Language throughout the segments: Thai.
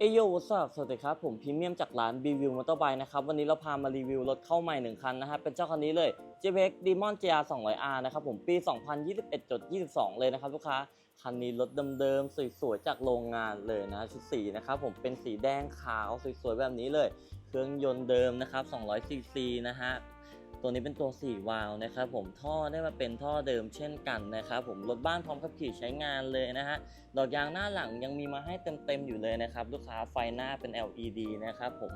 เอโยวัสดสวัสดีครับ ผมพรีเมียมจากร้าน b v i e w Motorbike นะครับ วันนี้เราพามารีวิวรถเข้าใหม่ 1 คันนะครับ เป็นเจ้าคันนี้เลย JPEX Demon GR 200R นะครับผมปี 2021.22 เลยนะครับลูกค้า คันนี้รถเดิมๆ สวยๆ จากโรงงานเลยนะ ชุดสีนะครับผมเป็นสีแดงขาวสวยๆ แบบนี้เลย เครื่องยนต์เดิมนะครับ 200 cc นะฮะ ตัวนี้เป็นตัว 4 วาล์วนะครับผมท่อได้มาเป็นท่อเดิมเช่นกันนะครับผมรถบ้านพร้อมขับขี่ใช้งานเลยนะฮะดอกยางหน้าหลังยังมีมาให้เต็มๆอยู่เลยนะครับลูกค้าไฟหน้าเป็น LED นะครับผม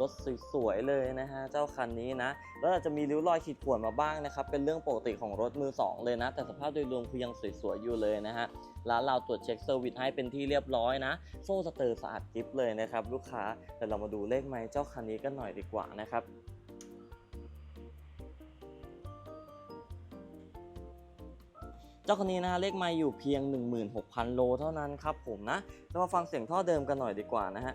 รถสวยๆเลยนะฮะเจ้าคันนี้นะแล้วอาจจะมีริ้วรอยขีดข่วนมาบ้างนะครับเป็นเรื่องปกติของรถมือ 2 เลยนะ แต่สภาพโดยรวมคือยังสวยๆอยู่เลยนะฮะร้านเราตรวจเช็คเซอร์วิสให้เป็นที่เรียบร้อยนะ โซ่สเตอร์สะอาดกริฟเลยนะครับลูกค้าแต่เรามาดูเลขไม้เจ้าคันนี้กันหน่อยดีกว่านะครับ เจ้าคันนี้นะฮะเลขไมาอยู่เพียง 16,000 โลเท่านั้นครับผมนะเรามาฟังเสียงท่อเดิมกันหน่อยดีกว่านะฮะ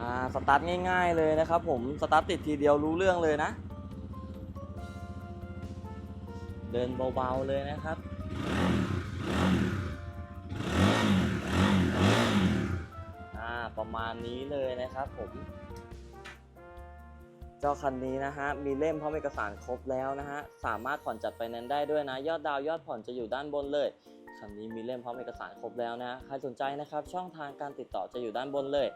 อ่าสตาร์ทง่ายๆเลยนะครับผมสตาร์ทติดทีเดียวรู้เรื่องเลยนะ เดินเบาๆเลยนะครับอ่าประมาณนี้เลยนะครับผม เจ้าคันนี้นะฮะมีเล่มพร้อมเอกสารครบแล้วนะฮะสามารถผ่อนจัดไฟแนนซ์ได้ด้วยนะ ยอดดาวยอดผ่อนจะอยู่ด้านบนเลยคันนี้มีเล่มพร้อมเอกสารครบแล้วนะใครสนใจนะครับช่องทางการติดต่อจะอยู่ด้านบนเลย